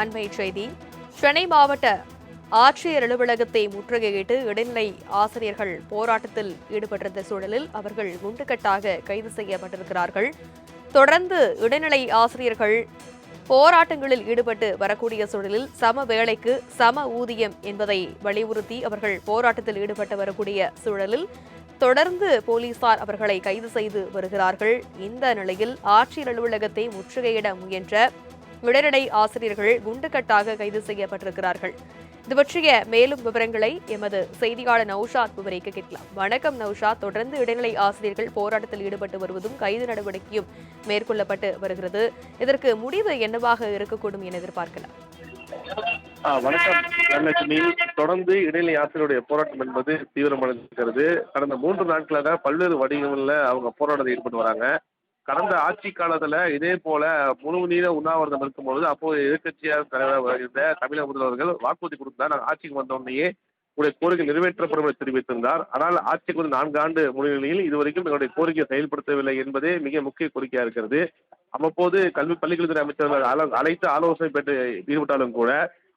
அண்மை செய்தி. சென்னை மாவட்ட ஆட்சியர் அலுவலகத்தை முற்றுகையிட்டு இடைநிலை ஆசிரியர்கள் போராட்டத்தில் ஈடுபட்டிருந்த சூழலில் அவர்கள் குண்டுகட்டாக கைது செய்யப்பட்டிருக்கிறார்கள். தொடர்ந்து இடைநிலை ஆசிரியர்கள் போராட்டங்களில் ஈடுபட்டு வரக்கூடிய சூழலில் சம வேலைக்கு சம ஊதியம் என்பதை வலியுறுத்தி அவர்கள் போராட்டத்தில் ஈடுபட்டு வரக்கூடிய சூழலில் தொடர்ந்து போலீசார் அவர்களை கைது செய்து வருகிறார்கள். இந்த நிலையில் ஆட்சியர் அலுவலகத்தை முற்றுகையிட முயன்ற இடைநிலை ஆசிரியர்கள் குண்டுகட்டாக கைது செய்யப்பட்டிருக்கிறார்கள். இது பற்றிய மேலும் விவரங்களை எமது செய்தியாளர் நௌஷாத் விவரிக்க கேட்கலாம். வணக்கம் நௌஷாத். தொடர்ந்து இடைநிலை ஆசிரியர்கள் போராட்டத்தில் ஈடுபட்டு வருவதும் கைது நடவடிக்கையும் மேற்கொள்ளப்பட்டு வருகிறது. இதற்கு முடிவு என்னவாக இருக்கக்கூடும் என எதிர்பார்க்கலாம். வணக்கம். தனலட்சுமி தொடர்ந்து இடைநிலை ஆசிரியருடைய போராட்டம் என்பது தீவிரமடைந்திருக்கிறது. கடந்த மூன்று நாட்களாக பல்வேறு வடிவங்களில் அவங்க போராட்டத்தில் ஈடுபட்டு வராங்க. கடந்த ஆட்சி காலத்துல இதே போல முழு நீர உண்ணாவிரதம் இருக்கும்பொழுது அப்போது எதிர்கட்சியாக தலைவர் இருந்த தமிழக முதல்வர்கள் வாக்குறுதி கொடுத்தார். நாங்கள் ஆட்சிக்கு வந்தோடனேயே உங்களுடைய கோரிக்கை நிறைவேற்றப்படும் என தெரிவித்திருந்தார். ஆனால் ஆட்சிக்கு வந்து நான்கு ஆண்டு முன்னிலையில் இதுவரைக்கும் எங்களுடைய கோரிக்கையை செயல்படுத்தவில்லை என்பதே மிக முக்கிய கோரிக்கையா இருக்கிறது. அவ்வப்போது கல்வி பள்ளிக்கல்வித்துறை அமைச்சர்கள் அழைத்து ஆலோசனை பெற்று ஈடுபட்டாலும் கூட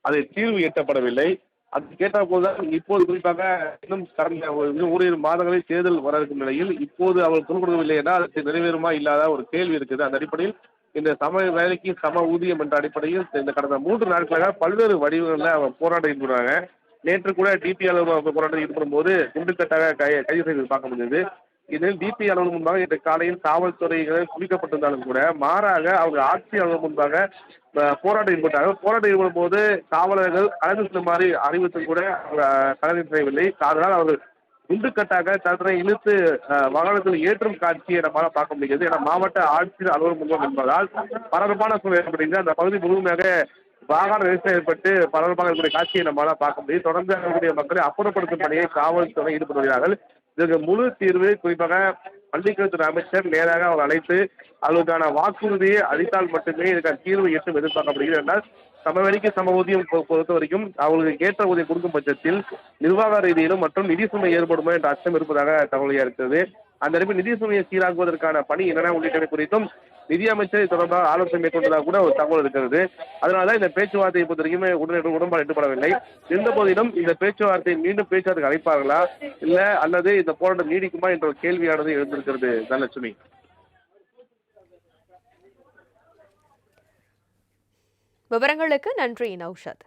அதை தீர்வு எட்டப்படவில்லை. அது கேட்ட போதுதான் இப்போது குறிப்பாக இன்னும் கடந்த ஒரு இன்னும் ஓரிரு மாதங்களில் தேர்தல் வர இருக்கும் நிலையில் இப்போது அவர் குரல் கொடுக்கவில்லை என்றால் அதற்கு நிறைவேறுமா இல்லாத ஒரு கேள்வி இருக்குது. அந்த அடிப்படையில் இந்த சம வேலைக்கு சம ஊதியம் என்ற அடிப்படையில் இந்த கடந்த மூன்று நாட்களாக பல்வேறு வடிவங்களில் அவர் போராட்டம் ஈடுபடுறாங்க. நேற்று கூட டிபி அலுவலக போராட்டத்தில் ஈடுபடும் போது குண்டுக்கட்டாக கை கைது செய்து பார்க்க முடிஞ்சது இதில் டிபி அலுவலகம் முன்பாக இன்று காலையில் காவல்துறையினர் குவிக்கப்பட்டிருந்தாலும் கூட மாறாக அவங்க ஆட்சி அலுவலகம் முன்பாக போராட்டம் ஈடுபட்டாங்க போராட்டம் ஈடுபடும் போது காவலர்கள் கலந்து செல்லுமாறு அறிவித்தும் கூட அவங்க கலந்து செய்யவில்லை அதனால் அவர்கள் குண்டுக்கட்டாக தன்னை இழுத்து வாகனத்தில் ஏற்றும் காட்சியை நம்மளால் பார்க்க முடிகிறது. ஏன்னா மாவட்ட ஆட்சியர் அலுவலகம் முன்பாக என்பதால் பரபரப்பான சூழல் ஏற்படுகிறது அந்த பகுதி முழுமையாக வாகன நெரிசல் ஏற்பட்டு பரபரப்பாக இருக்கக்கூடிய காட்சியை நம்மளால் பார்க்க முடியும். தொடர்ந்து இருக்கக்கூடிய மக்களை அப்புறப்படுத்தும் பணியை காவல்துறை ஈடுபட்டு வருகிறார்கள் இதற்கு முழு தீர்வு குறிப்பாக பள்ளிக்கல்வித்துறை அமைச்சர் நேராக அவர் அழைத்து அவர்களுக்கான வாக்குறுதியை அளித்தால் மட்டுமே இதுக்கான தீர்வு எட்டும் எதிர்பார்க்கப்படுகிறது என்றால் சமவெளிக்கு சம ஊதியம் பொ- பொறுத்த வரைக்கும் அவர்களுக்கு ஏற்ற ஊதியம் கொடுக்கும் பட்சத்தில் நிர்வாக ரீதியிலும் மற்றும் நிதி சுமை ஏற்படுமோ என்ற அச்சம் இருப்பதாக தகவலாக இருக்கிறது அந்த அடிப்படை நிதி சுமையை சீராக்குவதற்கான பணி என்னென்ன உள்ளிட்டவை குறித்தும் நிதியமைச்சர் இது தொடர்பாக ஆலோசனை மேற்கொண்டதாக கூட ஒரு தகவல் இருக்கிறது. அதனாலதான் இந்த பேச்சுவார்த்தையை பொறுத்த வரைக்குமே உடனே உடன்பாடு எட்டப்படவில்லை இருந்த போதிலும் இந்த பேச்சுவார்த்தை மீண்டும் பேச்சுவார்த்தை அழைப்பார்களா? இல்ல அல்லது இந்த போராட்டம் நீடிக்குமா என்ற ஒரு கேள்வியானது எழுந்திருக்கிறது தனலட்சுமி. விவரங்களுக்கு நன்றி நௌஷத்.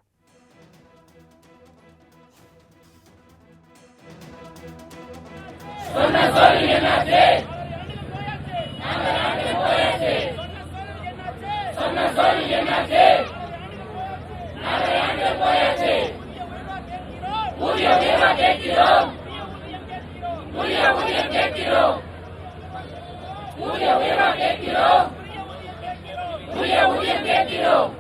கேட்கிறோம் உரிய உரிய கேட்கிறோம்